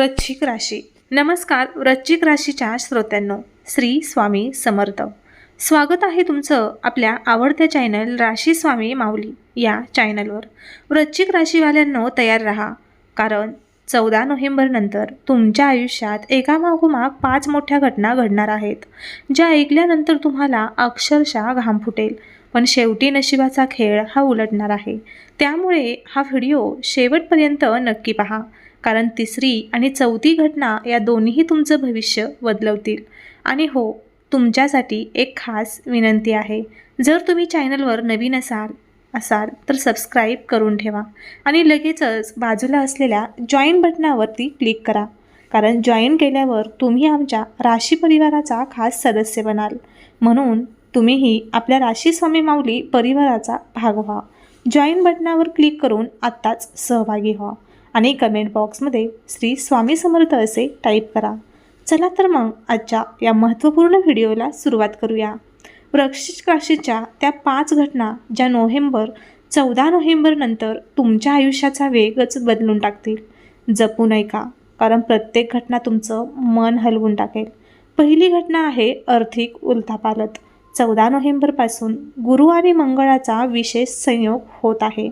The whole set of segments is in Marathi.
वृश्चिक राशी. नमस्कार वृश्चिक राशीच्या श्रोत्यांनो श्री स्वामी समर्थ. स्वागत आहे तुमचं आपल्या आवडत्या चॅनल राशी स्वामी माऊली या चॅनलवर वृश्चिक राशीवाल्यांनो तयार राहा. कारण चौदा नोव्हेंबरनंतर तुमच्या आयुष्यात एकामागोमाग पाच मोठ्या घटना घडणार आहेत ज्या ऐकल्यानंतर तुम्हाला अक्षरशः घाम फुटेल. पण शेवटी नशिबाचा खेळ हा उलटणार आहे. त्यामुळे हा व्हिडिओ शेवटपर्यंत नक्की पहा. कारण तिसरी आणि चौथी घटना या दोन्हीही तुमचं भविष्य बदलवतील. आणि हो तुमच्यासाठी एक खास विनंती आहे. जर तुम्ही चॅनलवर नवीन असाल असाल तर सबस्क्राईब करून ठेवा. आणि लगेचच बाजूला असलेल्या जॉईन बटनावरती क्लिक करा. कारण जॉईन केल्यावर तुम्ही आमच्या राशी परिवाराचा खास सदस्य बनाल. म्हणून तुम्हीही आपल्या राशी स्वामी माऊली परिवाराचा भाग व्हा. जॉईन बटनावर क्लिक करून आत्ताच सहभागी व्हा. आणि कमेंट बॉक्समध्ये श्री स्वामी समर्थ असे टाईप करा. चला तर मग आजच्या या महत्त्वपूर्ण व्हिडिओला सुरुवात करूया. वृक्षिक राशीच्या त्या पाच घटना ज्या नोव्हेंबर चौदा नोव्हेंबरनंतर तुमच्या आयुष्याचा वेगच बदलून टाकतील. जपून ऐका कारण प्रत्येक घटना तुमचं मन हलवून टाकेल. पहिली घटना आहे आर्थिक उलथापालत. चौदा नोव्हेंबरपासून गुरु आणि मंगळाचा विशेष संयोग होत आहे.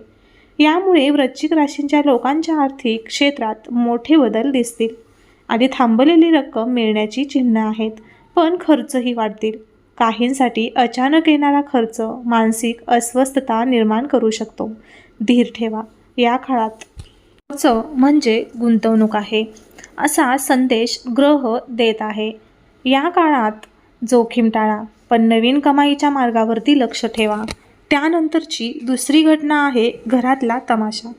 यामुळे वृश्चिक राशींच्या लोकांच्या आर्थिक क्षेत्रात मोठे बदल दिसतील. आधी थांबलेली रक्कम मिळण्याची चिन्ह आहेत पण खर्चही वाढतील. काहींसाठी अचानक येणारा खर्च मानसिक अस्वस्थता निर्माण करू शकतो. धीर ठेवा या काळात खर्च म्हणजे गुंतवणूक आहे असा संदेश ग्रह देत आहे. या काळात जोखीम टाळा पण नवीन कमाईच्या मार्गावरती लक्ष ठेवा. त्यानंतरची दुसरी घटना आहे घरातला तमाशा.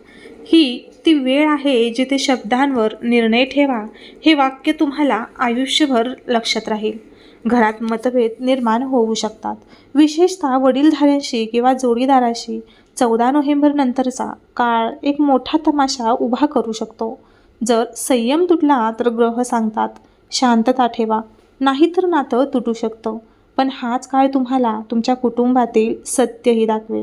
ही ती वेळ आहे जिथे शब्दांवर निर्णय ठेवा हे वाक्य तुम्हाला आयुष्यभर लक्षात राहील. घरात मतभेद निर्माण होऊ शकतात. विशेषतः वडीलधाऱ्यांशी किंवा जोडीदाराशी चौदा नोव्हेंबर नंतरचा काळ एक मोठा तमाशा उभा करू शकतो. जर संयम तुटला तर ग्रह सांगतात शांतता ठेवा नाहीतर नातं तुटू शकतं. पण हाच काळ तुम्हाला तुमच्या कुटुंबातील सत्यही दाखवेल?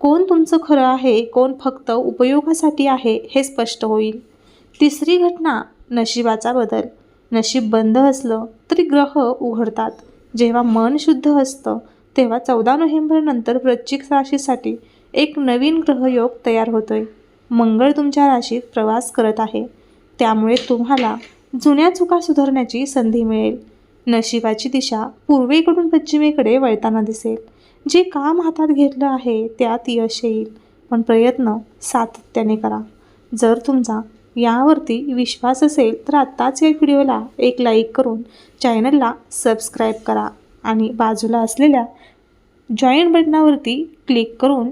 कोण तुमचं खरं आहे कोण फक्त उपयोगासाठी आहे हे स्पष्ट होईल. तिसरी घटना नशिबाचा बदल. नशीब बंद असलं तरी ग्रह उघडतात. जेव्हा मन शुद्ध असतं तेव्हा चौदा नोव्हेंबरनंतर वृश्चिक राशीसाठी एक नवीन ग्रहयोग तयार होतोय. मंगळ तुमच्या राशीत प्रवास करत आहे. त्यामुळे तुम्हाला जुन्या चुका सुधारण्याची संधी मिळेल. नशिबाची दिशा पूर्वेकडून पश्चिमेकडे वळताना दिसेल. जे काम हातात घेतलं आहे त्यात यश येईल. पण प्रयत्न सातत्याने करा. जर तुमचा यावरती विश्वास असेल तर आत्ताच या व्हिडिओला एक लाईक करून चॅनलला सबस्क्राईब करा आणि बाजूला असलेल्या जॉईन बटनावरती क्लिक करून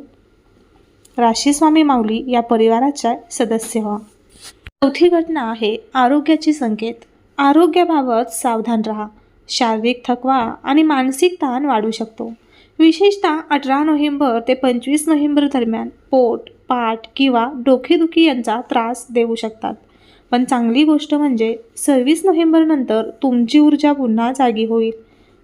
राशीस्वामी माऊली या परिवाराच्या सदस्य व्हा. चौथी घटना आहे आरोग्याची संकेत. आरोग्याबाबत सावधान राहा. शारीरिक थकवा आणि मानसिक ताण वाढू शकतो. विशेषतः अठरा नोव्हेंबर ते पंचवीस नोव्हेंबर दरम्यान पोट पाठ किंवा डोकेदुखी यांचा त्रास देऊ शकतात. पण चांगली गोष्ट म्हणजे सव्वीस नोव्हेंबरनंतर तुमची ऊर्जा पुन्हा जागी होईल.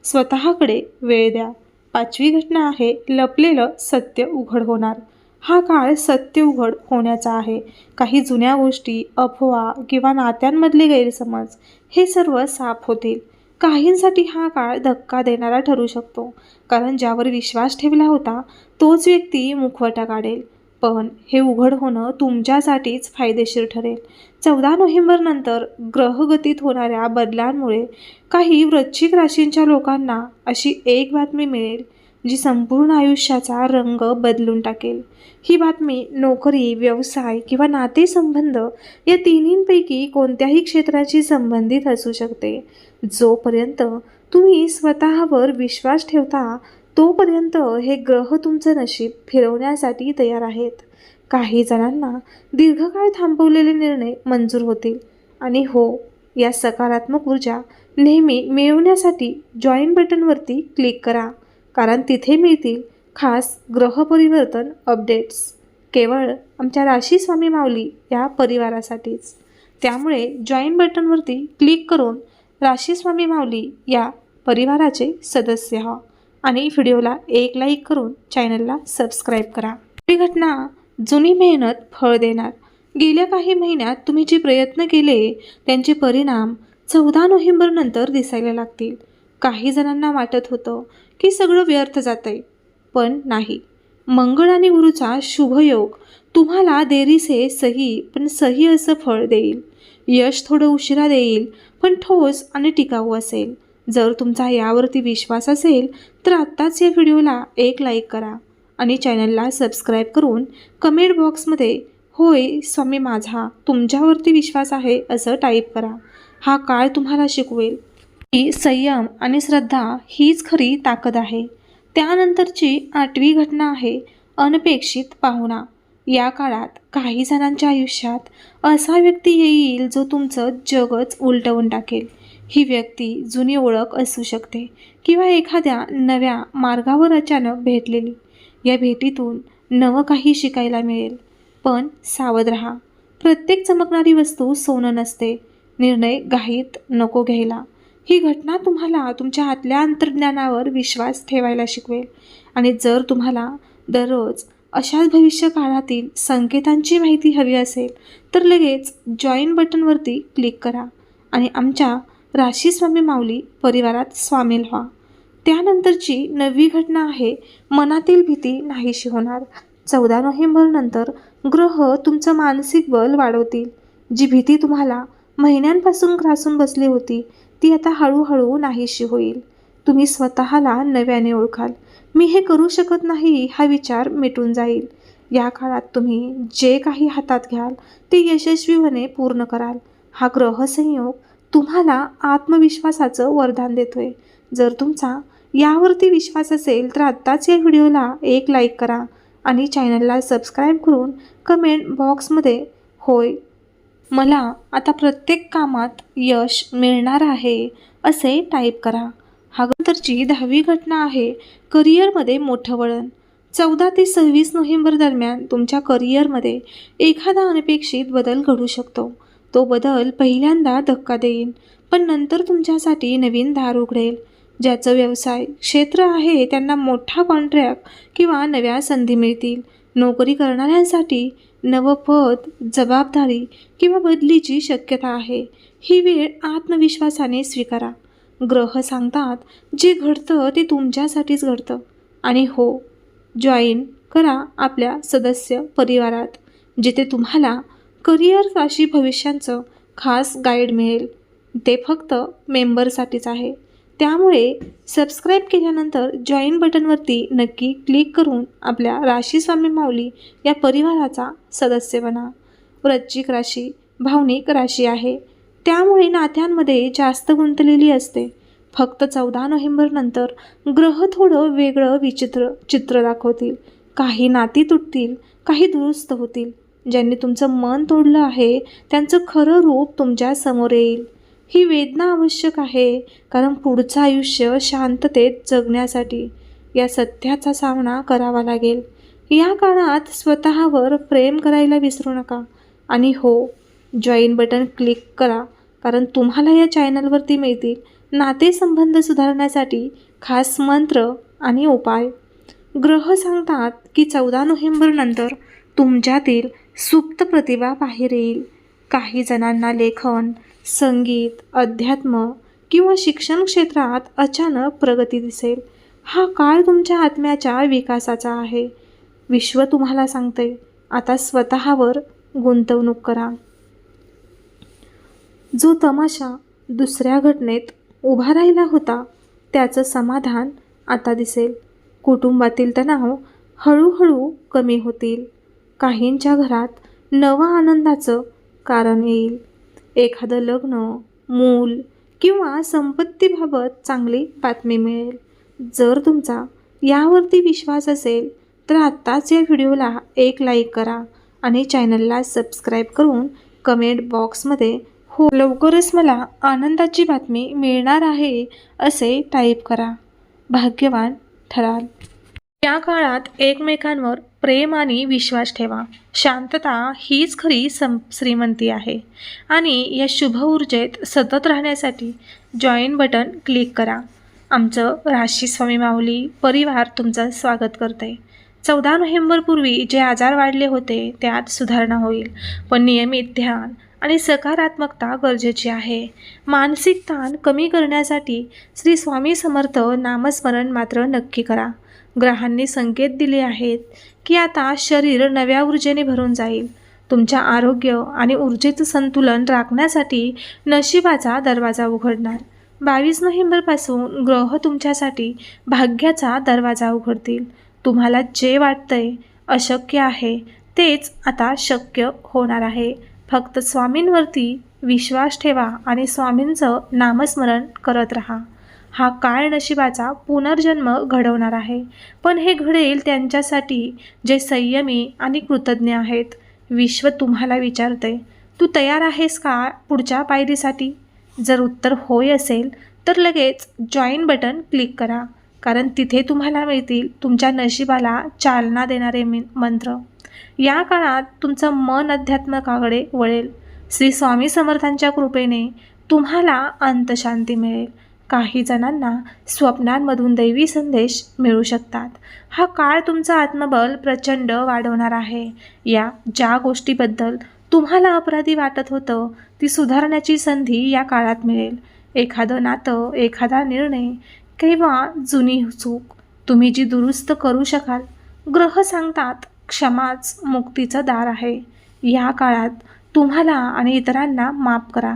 स्वतःकडे वेळ द्या. पाचवी घटना आहे लपलेलं सत्य उघड होणार. हा काळ सत्य उघड होण्याचा आहे. काही जुन्या गोष्टी अफवा किंवा नात्यांमधले गैरसमज हे सर्व साफ होतील. काहींसाठी हा काळ धक्का देणारा ठरू शकतो. कारण ज्यावर विश्वास ठेवला होता तोच व्यक्ती मुखवटा काढेल. पण हे उघड होणं तुमच्यासाठीच फायदेशीर ठरेल. चौदा नोव्हेंबरनंतर ग्रहगतीत होणाऱ्या बदलांमुळे काही वृश्चिक राशींच्या लोकांना अशी एक बातमी मिळेल. जी संपूर्ण आयुष्याचा रंग बदलून टाकेल. ही बातमी नोकरी व्यवसाय किंवा नातेसंबंध या तिन्हींपैकी कोणत्याही क्षेत्राशी संबंधित असू शकते. जोपर्यंत तुम्ही स्वतःवर विश्वास ठेवता तोपर्यंत हे ग्रह तुमचं नशीब फिरवण्यासाठी तयार आहेत. काही जणांना दीर्घकाळ थांबवलेले निर्णय मंजूर होतील. आणि हो या सकारात्मक ऊर्जा नेहमी मिळवण्यासाठी जॉईन बटनवरती क्लिक करा. कारण तिथे मिळतील खास ग्रह परिवर्तन अपडेट्स. केवळ आमच्या राशी स्वामी माऊली या परिवारासाठीच. त्यामुळे जॉईन बटनवरती क्लिक करून राशी स्वामी माऊली या परिवाराचे सदस्य व्हा आणि व्हिडिओला एक लाईक करून चॅनलला सबस्क्राईब करा. ही घटना जुनी मेहनत फळ देणार. गेल्या काही महिन्यात तुम्ही जे प्रयत्न केले त्यांचे परिणाम चौदा नोव्हेंबरनंतर दिसायला लागतील. काही जणांना वाटत होतं की सगळं व्यर्थ जातंय. पण नाही. मंगळ आणि गुरुचा शुभयोग तुम्हाला देरीसे सही पण सही असं फळ देईल. यश थोडं उशिरा देईल पण ठोस आणि टिकाऊ असेल. जर तुमचा यावरती विश्वास असेल तर आत्ताच या व्हिडिओला एक लाईक करा आणि चॅनलला सबस्क्राईब करून कमेंट बॉक्समध्ये होय स्वामी माझा तुमच्यावरती विश्वास आहे असं टाईप करा. हा काळ तुम्हाला शिकवेल. की संयम आणि श्रद्धा हीच खरी ताकद आहे. त्यानंतरची आठवी घटना आहे अनपेक्षित पाहुणा. या काळात काही जणांच्या आयुष्यात असा व्यक्ती येईल जो तुमचं जगच उलटवून टाकेल. ही व्यक्ती जुनी ओळख असू शकते किंवा एखाद्या नव्या मार्गावर अचानक भेटलेली. या भेटीतून नवं काही शिकायला मिळेल. पण सावध राहा. प्रत्येक चमकणारी वस्तू सोनं नसते. निर्णय घाईत नको घ्यायला. ही घटना तुम्हाला तुमच्या आतल्या अंतर्ज्ञानावर विश्वास ठेवायला शिकवेल. आणि जर तुम्हाला दररोज अशाच भविष्य काळातील संकेतांची माहिती हवी असेल तर लगेच जॉईन बटनवरती क्लिक करा आणि आमच्या राशी स्वामी माऊली परिवारात सामील व्हा. त्यानंतरची नवी घटना आहे मनातील भीती नाहीशी होणार. चौदा नोव्हेंबरनंतर ग्रह तुमचं मानसिक बल वाढवतील. जी भीती तुम्हाला महिन्यांपासून ग्रासून बसली होती ती आता हळूहळू नाहीशी होईल. तुम्ही स्वतःला नव्याने ओळखाल. मी हे करू शकत नाही हा विचार मिटून जाईल. या काळात तुम्ही जे काही हातात घ्याल ते यशस्वीपणे पूर्ण कराल. हा ग्रहसंयोग तुम्हाला आत्मविश्वासाचं वरदान देतोय. जर तुमचा यावरती विश्वास असेल तर आत्ताच या व्हिडिओला एक लाईक करा आणि चॅनलला सबस्क्राईब करून कमेंट बॉक्समध्ये होय मला आता प्रत्येक कामात यश मिळणार आहे असे टाईप करा. हा तरची दहावी घटना आहे करिअरमध्ये मोठं वळण. चौदा ते सव्वीस नोव्हेंबर दरम्यान तुमच्या करिअरमध्ये एखादा अनपेक्षित बदल घडू शकतो. तो बदल पहिल्यांदा धक्का देईल पण नंतर तुमच्यासाठी नवीन दार उघडेल. ज्याचं व्यवसाय क्षेत्र आहे त्यांना मोठा कॉन्ट्रॅक्ट किंवा नव्या संधी मिळतील. नोकरी करणाऱ्यांसाठी नवं पद जबाबदारी किंवा बदलीची शक्यता आहे. ही वेळ आत्मविश्वासाने स्वीकारा. ग्रह सांगतात जे घडतं ते तुमच्यासाठीच घडतं. आणि हो जॉईन करा आपल्या सदस्य परिवारात जिथे तुम्हाला करिअर राशी भविष्यांचं खास गाईड मिळेल. ते फक्त मेंबरसाठीच आहे. त्यामुळे सबस्क्राईब केल्यानंतर जॉईन बटनवरती नक्की क्लिक करून आपल्या राशी स्वामी माऊली या परिवाराचा सदस्य बना. वृश्चिक राशी भावनिक राशी आहे. त्यामुळे नात्यांमध्ये जास्त गुंतलेली असते. फक्त चौदा नोव्हेंबरनंतर ग्रह थोडं वेगळं विचित्र चित्र दाखवतील. काही नाती तुटतील काही दुरुस्त होतील. ज्यांनी तुमचं मन तोडलं आहे त्यांचं खरं रूप तुमच्यासमोर येईल. ही वेदना आवश्यक आहे कारण पुढचं आयुष्य शांततेत जगण्यासाठी या सत्याचा सामना करावा लागेल. या काळात स्वतःवर प्रेम करायला विसरू नका. आणि हो जॉईन बटन क्लिक करा कारण तुम्हाला या चॅनलवरती मिळतील नातेसंबंध सुधारण्यासाठी खास मंत्र आणि उपाय. ग्रह सांगतात की चौदा नोव्हेंबरनंतर तुमच्यातील सुप्त प्रतिभा बाहेर येईल. काही जणांना लेखन संगीत अध्यात्म किंवा शिक्षण क्षेत्रात अचानक प्रगती दिसेल. हा काळ तुमच्या आत्म्याच्या विकासाचा आहे. विश्व तुम्हाला सांगते आता स्वतःवर गुंतवणूक करा. जो तमाशा दुसऱ्या घटनेत उभा राहिला होता त्याचं समाधान आता दिसेल. कुटुंबातील तणाव हळूहळू कमी होतील. काहींच्या घरात नवं आनंदाचं कारण येईल. एखादं लग्न मूल किंवा संपत्तीबाबत चांगली बातमी मिळेल. जर तुमचा यावरती विश्वास असेल तर आत्ताच या व्हिडिओला एक लाईक करा आणि चॅनलला सबस्क्राईब करून कमेंट बॉक्समध्ये हो लवकरच मला आनंदाची बातमी मिळणार आहे असे टाईप करा. भाग्यवान ठराल. या काळात एकमेकांवर प्रेम आणि विश्वास ठेवा. शांतता हीच खरी सं श्रीमंती आहे. आणि या शुभ ऊर्जेत सतत राहण्यासाठी जॉईन बटन क्लिक करा. आमचं राशी स्वामी माऊली परिवार तुमचं स्वागत करते चौदा नोव्हेंबरपूर्वी जे आजार वाढले होते त्यात सुधारणा होईल. पण नियमित ध्यान आणि सकारात्मकता गरजेची आहे. मानसिक ताण कमी करण्यासाठी श्री स्वामी समर्थ नामस्मरण मात्र नक्की करा. ग्रहांनी संकेत दिले आहेत की आता शरीर नव्या ऊर्जेने भरून जाईल. तुमच्या आरोग्य आणि ऊर्जेचं संतुलन राखण्यासाठी नशिबाचा दरवाजा उघडणार. बावीस नोव्हेंबरपासून ग्रह तुमच्यासाठी भाग्याचा दरवाजा उघडतील. तुम्हाला जे वाटतंय अशक्य आहे तेच आता शक्य होणार आहे. फक्त स्वामींवरती विश्वास ठेवा आणि स्वामींचं नामस्मरण करत राहा. हा काळ नशिबाचा पुनर्जन्म घडवणार आहे. पण हे घडेल त्यांच्यासाठी जे संयमी आणि कृतज्ञ आहेत. विश्व तुम्हाला विचारते तू तयार आहेस का पुढच्या पायरीसाठी? जर उत्तर होय असेल तर लगेच जॉईन बटन क्लिक करा. कारण तिथे तुम्हाला मिळतील तुमच्या नशिबाला चालना देणारे मि मंत्र. या काळात तुमचं मन अध्यात्मकाकडे वळेल. श्री स्वामी समर्थांच्या कृपेने तुम्हाला अंतशांती मिळेल. काही जणांना स्वप्नांमधून दैवी संदेश मिळू शकतात. हा काळ तुमचं आत्मबल प्रचंड वाढवणार आहे. या ज्या गोष्टीबद्दल तुम्हाला अपराधी वाटत होतं ती सुधारण्याची संधी या काळात मिळेल. एखादं नातं एखादा निर्णय किंवा जुनी चूक तुम्ही जी दुरुस्त करू शकाल ग्रह सांगतात क्षमाच मुक्तीचं दार आहे. या काळात तुम्हाला आणि इतरांना माफ करा.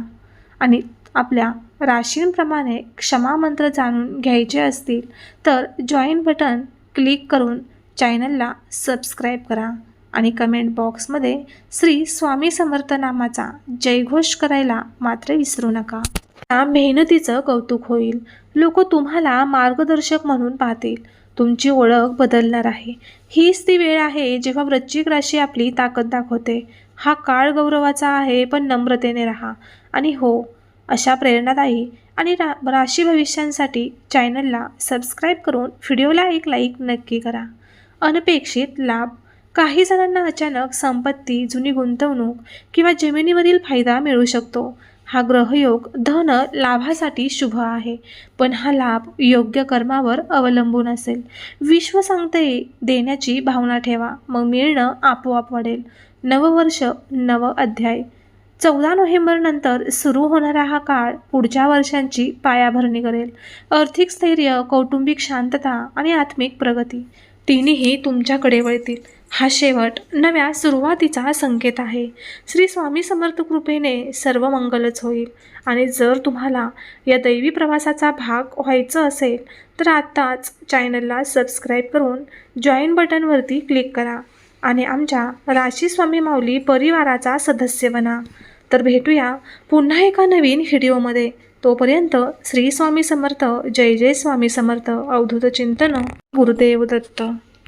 आणि आपल्या राशींप्रमाणे क्षमा मंत्र जाणून घ्यायचे असतील तर जॉईन बटन क्लिक करून चॅनलला सबस्क्राईब करा आणि कमेंट बॉक्समध्ये श्री स्वामी समर्थ नामाचा जयघोष करायला मात्र विसरू नका. त्या मेहनतीचं कौतुक होईल. लोक तुम्हाला मार्गदर्शक म्हणून पाहतील. तुमची ओळख बदलणार आहे. हीच ती वेळ आहे जेव्हा वृश्चिक राशी आपली ताकद दाखवते. हा काळ गौरवाचा आहे पण नम्रतेने राहा. आणि हो अशा प्रेरणादायी आणि रा राशी भविष्यांसाठी चॅनलला सबस्क्राईब करून व्हिडिओला एक लाईक नक्की करा. अनपेक्षित लाभ. काही जणांना अचानक संपत्ती जुनी गुंतवणूक किंवा जमिनीवरील फायदा मिळू शकतो. हा ग्रहयोग धन लाभासाठी शुभ आहे. पण हा लाभ योग्य कर्मावर अवलंबून असेल. विश्व सांगते देण्याची भावना ठेवा. मग मिळणं आपोआप वाढेल. नववर्ष नव अध्याय. चौदा नोव्हेंबरनंतर सुरू होणारा हा काळ पुढच्या वर्षांची पायाभरणी करेल. आर्थिक स्थैर्य कौटुंबिक शांतता आणि आत्मिक प्रगती तिन्ही तुमच्याकडे वळतील. हा शेवट नव्या सुरुवातीचा संकेत आहे. श्री स्वामी समर्थ कृपेने सर्व मंगलच होईल. आणि जर तुम्हाला या दैवी प्रवासाचा भाग व्हायचं असेल तर आत्ताच चॅनलला सबस्क्राईब करून जॉईन बटनवरती क्लिक करा आणि आमच्या राशी स्वामी माऊली परिवाराचा सदस्य बना. तर भेटूया पुन्हा एका नवीन व्हिडिओमध्ये. तोपर्यंत श्री स्वामी समर्थ जय जय स्वामी समर्थ अवधूत चिंतन गुरुदेव दत्त.